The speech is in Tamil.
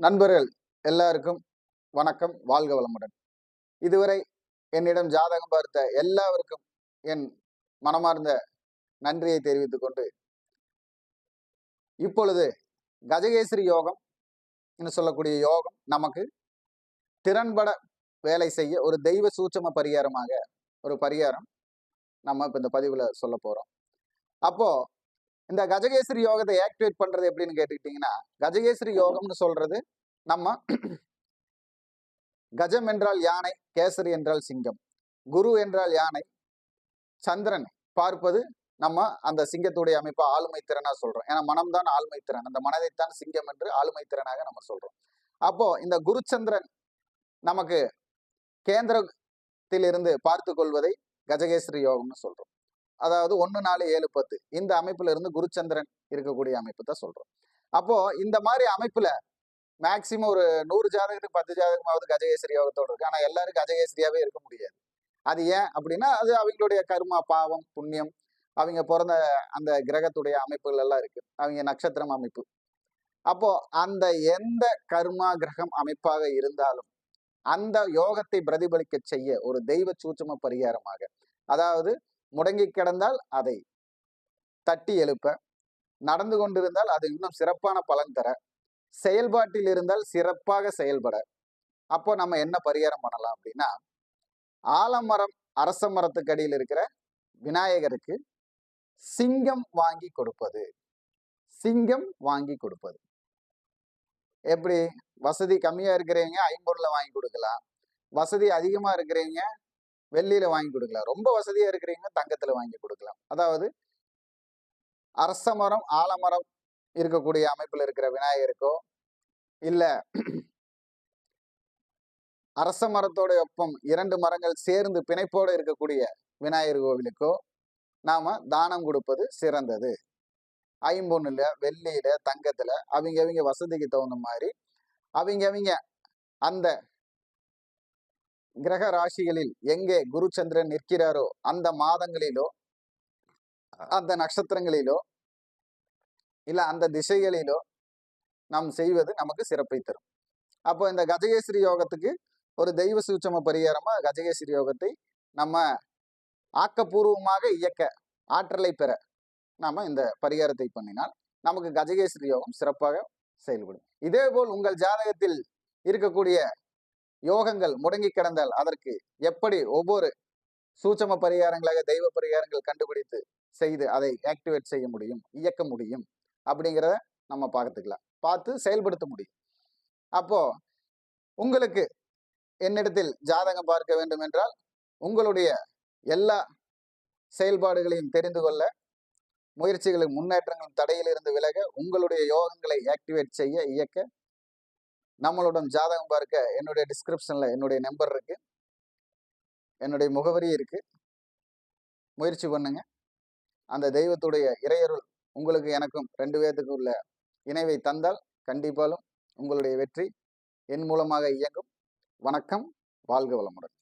நண்பர்கள் எல்லாருக்கும் வணக்கம். வாழ்க வளமுடன். இதுவரை என்னிடம் ஜாதகம் பார்த்த எல்லாருக்கும் என் மனமார்ந்த நன்றியை தெரிவித்துக் கொண்டு இப்பொழுது கஜகேசரி யோகம் என்று சொல்லக்கூடிய யோகம் நமக்கு திறன்பட வேலை செய்ய ஒரு தெய்வ சூட்சம பரிகாரமாக ஒரு பரிகாரம் நம்ம இப்போ இந்த பதிவில் சொல்ல போகிறோம் அப்போ இந்த கஜகேசரி யோகத்தை ஆக்டிவேட் பண்றது எப்படின்னு கேட்டுக்கிட்டீங்கன்னா கஜகேசரி யோகம்னு சொல்றது நம்ம கஜம் என்றால் யானை கேசரி என்றால் சிங்கம் குரு என்றால் யானை சந்திரன் பார்ப்பது நம்ம அந்த சிங்கத்துடைய அமைப்பை ஆளுமை திறனா சொல்றோம். ஏன்னா மனம்தான் ஆளுமை திறன். அந்த மனதைத்தான் சிங்கம் என்று ஆளுமை திறனாக நம்ம சொல்றோம். அப்போ இந்த குருச்சந்திரன் நமக்கு கேந்திரத்திலிருந்து பார்த்து கொள்வதை கஜகேசரி யோகம்னு சொல்றோம். அதாவது ஒன்று நாலு ஏழு பத்து. இந்த அமைப்புல இருந்து குருச்சந்திரன் இருக்கக்கூடிய அமைப்பு தான் சொல்றோம். அப்போ இந்த மாதிரி அமைப்புல மேக்சிமம் ஒரு நூறு ஜாதகத்துக்கு பத்து ஜாதகமாவது கஜகேசரி யோகத்தோடு இருக்கு. ஆனா எல்லாரும் கஜகேசரியாவே இருக்க முடியாது. அது ஏன் அப்படின்னா அது அவங்களுடைய கர்மா பாவம் புண்ணியம் அவங்க பிறந்த அந்த கிரகத்துடைய அமைப்புகள் எல்லாம் இருக்கு. அவங்க நட்சத்திரம் அமைப்பு. அப்போ அந்த எந்த கர்மா கிரகம் அமைப்பாக இருந்தாலும் அந்த யோகத்தை பிரதிபலிக்க செய்ய ஒரு தெய்வ சூட்சம பரிகாரமாக அதாவது முடங்கி கிடந்தால் அதை தட்டி எழுப்ப. நடந்து கொண்டிருந்தால் அது இன்னும் சிறப்பான பலன் தர. செயல்பாட்டில் இருந்தால் சிறப்பாக செயல்பட. அப்போ நம்ம என்ன பரிகாரம் பண்ணலாம் அப்படின்னா ஆலமரம் அரச மரத்துக்கு அடியில் இருக்கிற விநாயகருக்கு சிங்கம் வாங்கி கொடுப்பது. சிங்கம் வாங்கி கொடுப்பது. எப்படி? வசதி கம்மியா இருக்கிறவங்க ஐம்பொருளை வாங்கி கொடுக்கலாம். வசதி அதிகமா இருக்கிறவங்க வெள்ளியில வாங்கி கொடுக்கலாம். ரொம்ப வசதியா இருக்கிறவங்க தங்கத்துல வாங்கி கொடுக்கலாம். அதாவது அரச மரம் ஆலமரம் இருக்கக்கூடிய அமைப்புல இருக்கிற விநாயகருக்கோ இல்ல அரச மரத்தோட ஒப்பம் இரண்டு மரங்கள் சேர்ந்து பிணைப்போடு இருக்கக்கூடிய விநாயகர் கோவிலுக்கோ நாம தானம் கொடுப்பது சிறந்தது. ஐம்பொன்னுல வெள்ளியில தங்கத்துல அவங்க அவங்க வசதிக்கு தகுந்த மாதிரி அவங்க அவங்க அந்த கிரக ராசிகளில் எங்கே குருச்சந்திரன் நிற்கிறாரோ அந்த மாதங்களிலோ அந்த நட்சத்திரங்களிலோ இல்ல அந்த திசைகளிலோ நாம் செய்வது நமக்கு சிறப்பை தரும். அப்போ இந்த கஜகேஸ்வரி யோகத்துக்கு ஒரு தெய்வ சூட்சம பரிகாரமா கஜகேஸ்வரி யோகத்தை நம்ம ஆக்கப்பூர்வமாக இயக்க ஆற்றலை பெற நாம இந்த பரிகாரத்தை பண்ணினால் நமக்கு கஜகேஸ்வரி யோகம் சிறப்பாக செயல்படும். இதே போல் உங்கள் ஜாதகத்தில் இருக்கக்கூடிய யோகங்கள் முடங்கி கிடந்தால் அதற்கு எப்படி ஒவ்வொரு சூட்சம பரிகாரங்களாக தெய்வ பரிகாரங்கள் கண்டுபிடித்து செய்து அதை ஆக்டிவேட் செய்ய முடியும் இயக்க முடியும் அப்படிங்கிறத நம்ம பார்த்துக்கலாம். பார்த்து செயல்படுத்த முடியும். அப்போ உங்களுக்கு என்னிடத்தில் ஜாதகம் பார்க்க வேண்டும் என்றால் உங்களுடைய எல்லா செயல்பாடுகளையும் தெரிந்து கொள்ள முயற்சிகளும் முன்னேற்றங்களும் தடையிலிருந்து விலக உங்களுடைய யோகங்களை ஆக்டிவேட் செய்ய இயக்க நம்மளுடன் ஜாதகம் பார்க்க என்னுடைய டிஸ்கிரிப்ஷன்ல என்னுடைய நம்பர் இருக்கு. என்னுடைய முகவரி இருக்கு. முயற்சி பண்ணுங்க. அந்த தெய்வத்துடைய இறையருள் உங்களுக்கு எனக்கும் ரெண்டு பேர்த்துக்கு உள்ள இணைவை தந்தால் கண்டிப்பாலும் உங்களுடைய வெற்றி என் மூலமாக இயங்கும். வணக்கம். வாழ்க வளமுடன்.